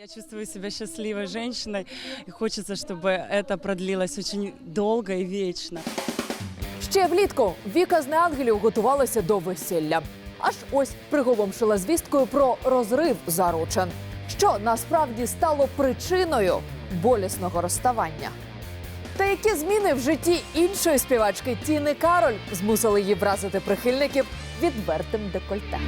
Я чувствую себя счастливой женщиной, и хочется, чтобы это продлилось очень долго и вечно. Ще влітку Віка з неангелів готувалася до весілля. Аж ось приголомшила звісткою про розрив заручин, що насправді стало причиною болісного розставання. Та які зміни в житті іншої співачки Тіни Кароль змусили її вразити прихильників відвертим декольте.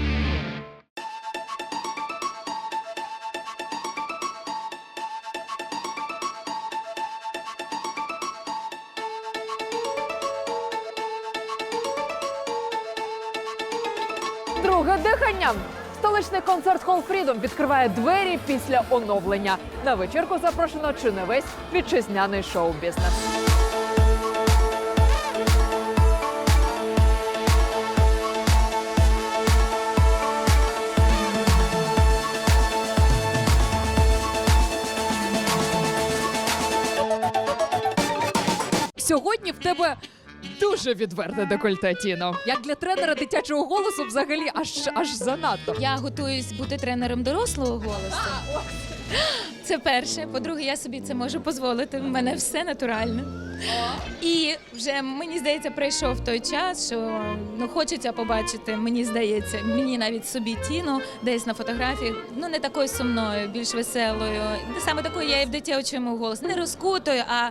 Друге дихання. Столичний концерт Hall Freedom відкриває двері після оновлення. На вечірку запрошено чи не весь вітчизняний шоу-бізнес. Сьогодні в тебе дуже відверте декольте, Тіно. Як для тренера дитячого голосу, взагалі аж аж занадто. Я готуюсь бути тренером дорослого голосу. Це перше. По-друге, я собі це можу дозволити. У мене все натурально. І вже мені здається, прийшов той час, що ну хочеться побачити. Мені здається, мені навіть собі тіну десь на фотографії. Ну не такою сумною, більш веселою. Саме такою я і в дитячому голосі. Не розкутою, а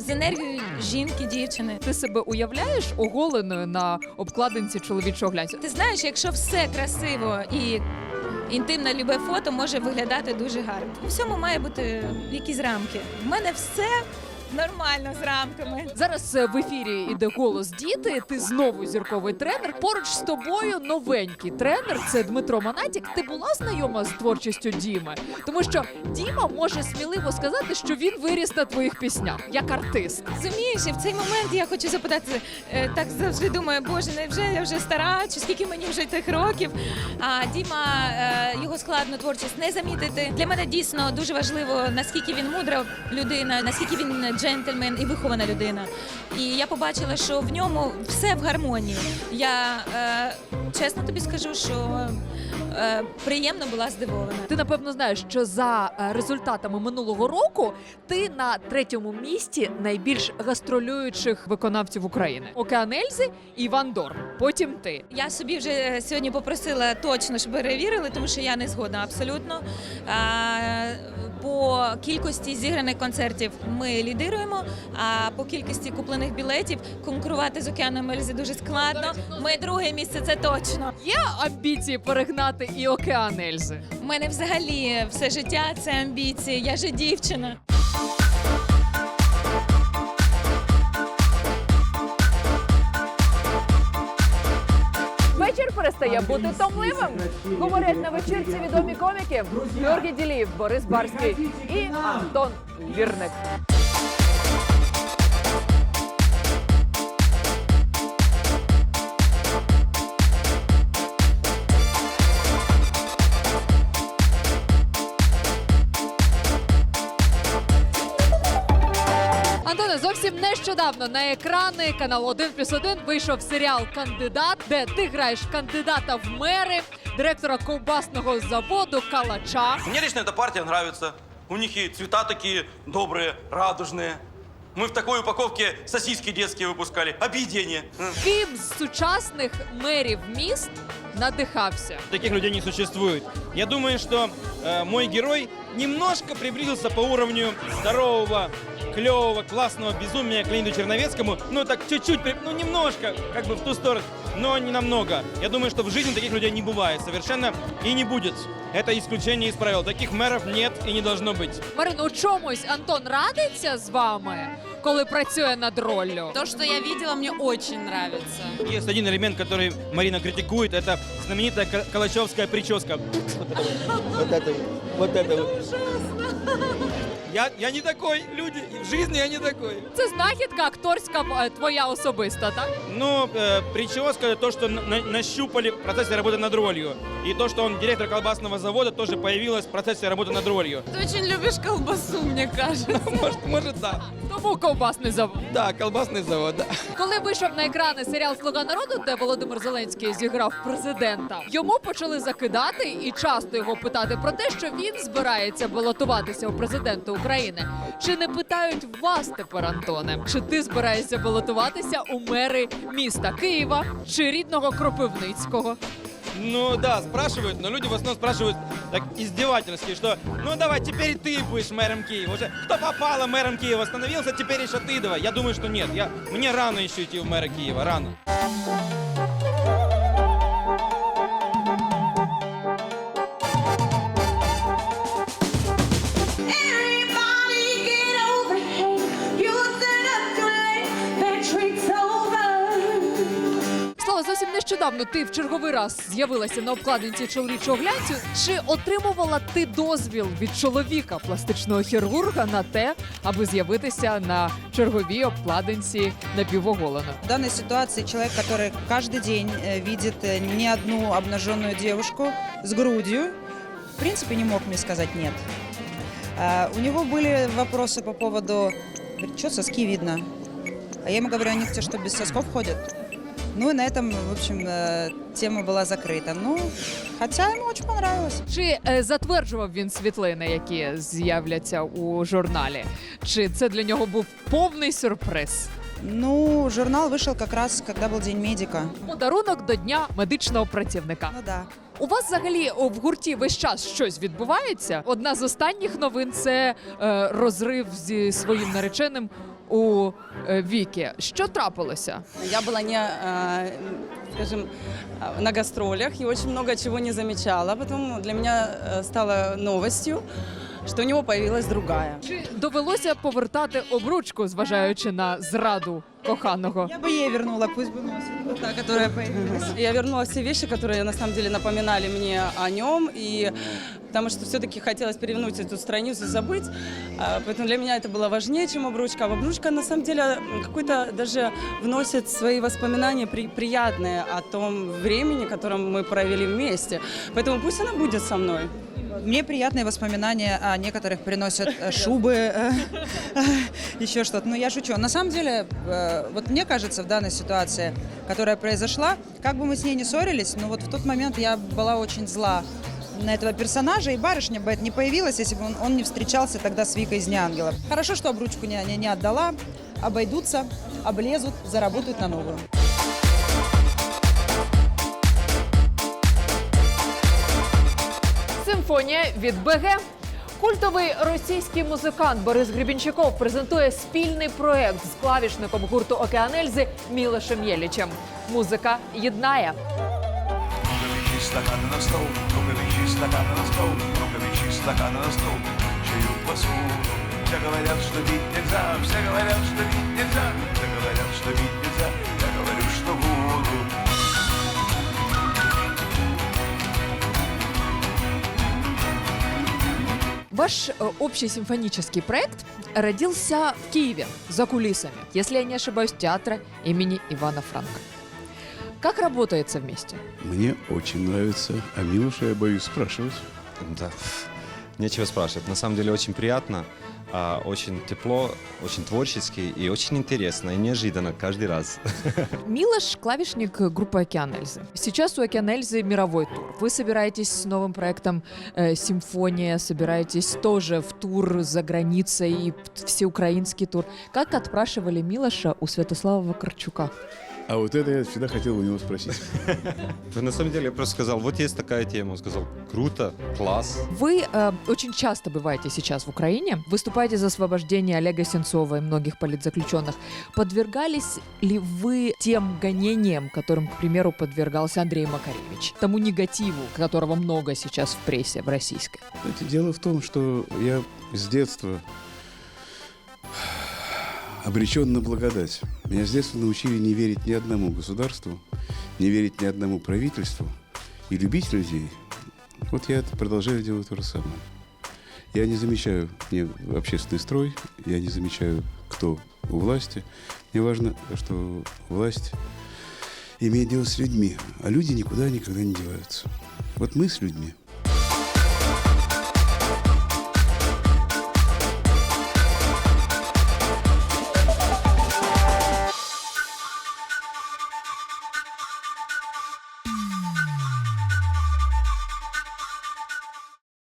з енергією жінки, дівчини. Ти себе уявляєш оголеною на обкладинці чоловічого глянцю? Ти знаєш, якщо все красиво і інтимне любе фото може виглядати дуже гарно. У всьому має бути якісь рамки. У мене все нормально з рамками. Зараз е, в ефірі іде голос діти. Ти знову зірковий тренер. Поруч з тобою новенький тренер. Це Дмитро Монатік. Ти була знайома з творчістю Діми, тому що Діма може сміливо сказати, що він виріс на твоїх піснях як артист. Розумієш, і в цей момент я хочу запитати, е, так завжди думаю, боже, невже я вже стара, чи скільки мені вже тих років. А Діма, е, його складну творчість не замітити. Для мене дійсно дуже важливо, наскільки він мудра людина, наскільки він джентльмен і вихована людина. І я побачила, що в ньому все в гармонії. Я е, чесно тобі скажу, що е, приємно була здивована. Ти напевно знаєш, що за е, результатами минулого року ти на третьому місці найбільш гастролюючих виконавців України. Океан Ельзи і Іван Дор. Потім ти. Я собі вже е, сьогодні попросила точно, щоб перевірили, тому що я не згодна абсолютно. А, по кількості зіграних концертів ми лідируємо, а по кількості куплених білетів конкурувати з океаном Ельзи дуже складно. Ми друге місце, це точно. Є амбіції перегнати і Океан Ельзи. У мене взагалі все життя це амбіції. Я же дівчина. Вечір перестає бути томливим. Говорять на вечірці відомі коміки Георгій Діліїв, Борис Барський і Антон Вірник. зовсім нещодавно на екрани канал 1 плюс 1 вийшов серіал Кандидат, де ти граєш кандидата в мери, директора ковбасного заводу Калача. Мне лично эта партия нравится. У них и цвета такие добрые, радужные. Мы в такой упаковке сосиски детские выпускали. Объедение. М. Ким з сучасних мерів міст надихався? Таких людей не существует. Я думаю, что э, мой герой немножко приблизился по уровню здорового, клевого, классного безумия к Леониду Черновецкому. Ну, так чуть-чуть, ну, немножко, как бы в ту сторону, но не намного. Я думаю, что в жизни таких людей не бывает совершенно и не будет. Это исключение из правил. Таких мэров нет и не должно быть. Марино, у чомусь Антон радиться з вами, коли працює над роллю? То, что я видела, мне очень нравится. Есть один элемент, который Марина критикует, это знаменитая ка- калачевская прическа. Вот это вот. Вот это вот. Я, я не такой, люди, в жизни я не такой. Це знахідка акторська е, твоя особиста, так? Ну, э, прическа, это то, что на- на- нащупали в процессе работы над ролью. И то, что он директор колбасного завода, тоже появилось в процессе работы над ролью. Ты очень любишь колбасу, мне кажется. Может, может, да. Тому ковбасний завод. Да, колбасный завод, да. Коли вийшов на екрани серіал Слуга народу, де Володимир Зеленський зіграв президента. президента. Йому почали закидати і часто його питати про те, що він збирається балотуватися у президента України. Чи не питають вас тепер, Антоне? Чи ти збираєшся балотуватися у мери міста Києва чи рідного Кропивницького? Ну да, спрашивают, но люди в основном спрашивают так издевательски, что ну давай, теперь ты будешь мэром Киева. Уже кто попало мэром Киева становился, теперь еще ты давай. Я думаю, что нет. Я, мне рано еще идти в мэра Киева, рано. нещодавно ти в черговий раз з'явилася на обкладинці чоловічого глянцю. Чи отримувала ти дозвіл від чоловіка пластичного хірурга на те, аби з'явитися на черговій обкладинці напівоголено? В данной ситуации человек, который каждый день э, видит э, не одну обнаженную девушку с грудью, в принципе, не мог мне сказать нет. А, У него были вопросы по поводу, говорит, что соски видно? А я ему говорю, они те, что без сосков ходят? Ну и на этом, в общем, э, тема была закрыта. Ну, хотя ему очень понравилось. Чи е, затверджував він світлини, які з'являться у журналі? Чи це для нього був повний сюрприз? Ну, журнал вышел как раз, когда был День медика. Подарунок до дня медичного працівника. Ну да. У вас взагалі о, в гурті весь час щось відбувається. Одна з останніх новин це е, розрив зі своїм нареченим у е, віки. Що трапилося? Я была не, э, скажем, э, на гастролях и очень много чего не замечала. Потом для меня э, стало новостью, что у него появилась другая. Чи довелося повертати обручку, зважаючи на зраду коханого? Я бы ей вернула, пусть бы носит. Вот та, которая появилась. Я вернула все вещи, которые на самом деле напоминали мне о нем, и потому что все-таки хотелось перевернуть эту страницу и забыть. А, Поэтому для меня это было важнее, чем обручка. А обручка на самом деле м, какой-то даже вносит свои воспоминания при- приятные о том времени, котором мы провели вместе. Поэтому пусть она будет со мной. Мне приятные воспоминания о некоторых приносят э, шубы, э, еще что-то. Но я шучу. На самом деле, э, вот мне кажется, в данной ситуации, которая произошла, как бы мы с ней не ссорились, но вот в тот момент я была очень зла на этого персонажа, и барышня бы это не появилась, если бы он, он не встречался тогда с Викой из «Неангелов». Хорошо, что обручку не, не, не отдала, обойдутся, облезут, заработают на новую. Симфонія від БГ. Культовий російський музикант Борис Гребінчаков презентує спільний проект з клавішником гурту Океанельзи Мілошем Єлічем. Музика єднає. Рукавичи стаканы на стол, рукавичи стаканы на стол, рукавичи стаканы на стол, чаю посуду. Все говорят, что пить нельзя, все говорят, что пить нельзя, все говорят, что пить нельзя, Ваш э, общий симфонический проект родился в Киеве за кулисами, если я не ошибаюсь, театра имени Ивана Франка. Как работается вместе? Мне очень нравится, а Милуша я боюсь спрашивать. Да, нечего спрашивать. На самом деле очень приятно, а, очень тепло, очень творчески и очень интересно и неожиданно каждый раз. Милош – клавишник группы «Океанельзы». Сейчас у «Океанельзы» мировой тур. Вы собираетесь с новым проектом э, «Симфония», собираетесь тоже в тур за границей, и всеукраинский тур. Как отпрашивали Милоша у Святослава Вакарчука? А вот это я всегда хотел у него спросить. На самом деле я просто сказал, вот есть такая тема. Он сказал, круто, класс. Вы э, очень часто бываете сейчас в Украине, выступаете за освобождение Олега Сенцова и многих политзаключенных. Подвергались ли вы тем гонениям, которым, к примеру, подвергался Андрей Макаревич? Тому негативу, которого много сейчас в прессе, в российской? Знаете, дело в том, что я с детства обречен на благодать. Меня с детства научили не верить ни одному государству, не верить ни одному правительству и любить людей. Вот я продолжаю делать то же самое. Я не замечаю ни общественный строй, я не замечаю, кто у власти. Мне важно, что власть имеет дело с людьми, а люди никуда никогда не деваются. Вот мы с людьми –